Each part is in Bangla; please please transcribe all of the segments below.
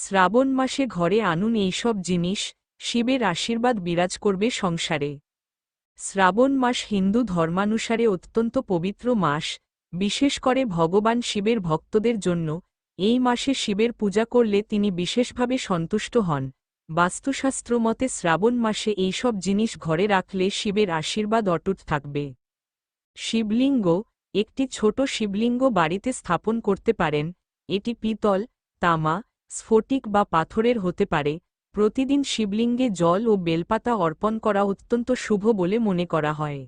শ্রাবণ মাসে ঘরে আনুন এইসব জিনিস, শিবের আশীর্বাদ বিরাজ করবে সংসারে। শ্রাবণ মাস হিন্দু ধর্মানুসারে অত্যন্ত পবিত্র মাস, বিশেষ করে ভগবান শিবের ভক্তদের জন্য। এই মাসে শিবের পূজা করলে তিনি বিশেষভাবে সন্তুষ্ট হন। বাস্তুশাস্ত্র মতে শ্রাবণ মাসে এইসব জিনিস ঘরে রাখলে শিবের আশীর্বাদ অটুট থাকবে। শিবলিঙ্গ, একটি ছোট শিবলিঙ্গ বাড়িতে স্থাপন করতে পারেন। এটি পিতল, তামা স্ফটিক বা পাথরের হতে পারে, প্রতিদিন শিবলিঙ্গে জল ও বেলপাতা অর্পণ করা অত্যন্ত শুভ বলে মনে করা হয়।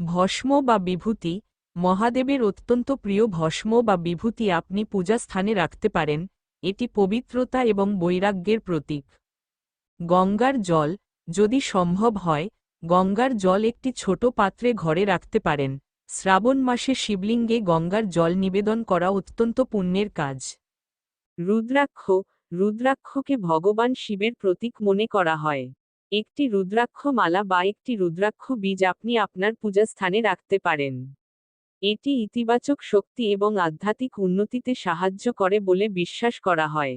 ভস্ম বা বিভূতি, মহাদেবের অত্যন্ত প্রিয় ভস্ম বা বিভূতি আপনি পূজা স্থানে রাখতে পারেন, এটি পবিত্রতা এবং বৈরাগ্যের প্রতীক। গঙ্গার জল, যদি সম্ভব হয়, গঙ্গার জল একটি ছোট পাত্রে ঘরে রাখতে পারেন। শ্রাবণ মাসে শিবলিঙ্গে গঙ্গার জল নিবেদন করা অত্যন্ত পুণ্যের কাজ। রুদ্রাক্ষ, রুদ্রাক্ষকে ভগবান শিবের প্রতীক মনে করা হয়। একটি রুদ্রাক্ষ মালা বা একটি রুদ্রাক্ষ বীজ আপনি আপনার পূজা স্থানে রাখতে পারেন। এটি ইতিবাচক শক্তি এবং আধ্যাত্মিক উন্নতিতে সাহায্য করে বলে বিশ্বাস করা হয়।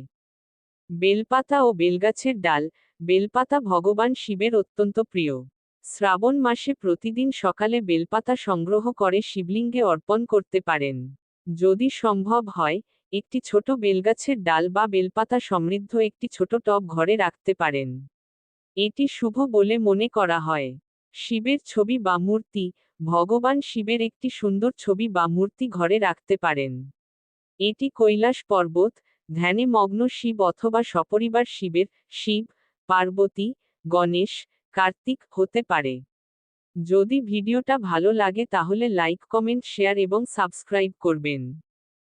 বেলপাতা ও বেলগাছের ডাল, বেলপাতা ভগবান শিবের অত্যন্ত প্রিয়। শ্রাবণ মাসে প্রতিদিন সকালে বেলপাতা সংগ্রহ করে শিবলিঙ্গে অর্পণ করতে পারেন। যদি সম্ভব হয় একটি ছোট বেলগাছের ডাল বা বেলপাতা সমৃদ্ধ একটি ছোট টব ঘরে রাখতে পারেন। এটি শুভ বলে মনে করা হয়। শিবের ছবি বা মূর্তি, ভগবান শিবের একটি সুন্দর ছবি বা মূর্তি ঘরে রাখতে পারেন। এটি কৈলাস পর্বত, ধ্যানে মগ্ন শিব অথবা সপরিবার শিবের শিব, পার্বতী, গণেশ, কার্তিক হতে পারে। যদি ভিডিওটা ভালো লাগে তাহলে লাইক, কমেন্ট, শেয়ার এবং সাবস্ক্রাইব করবেন।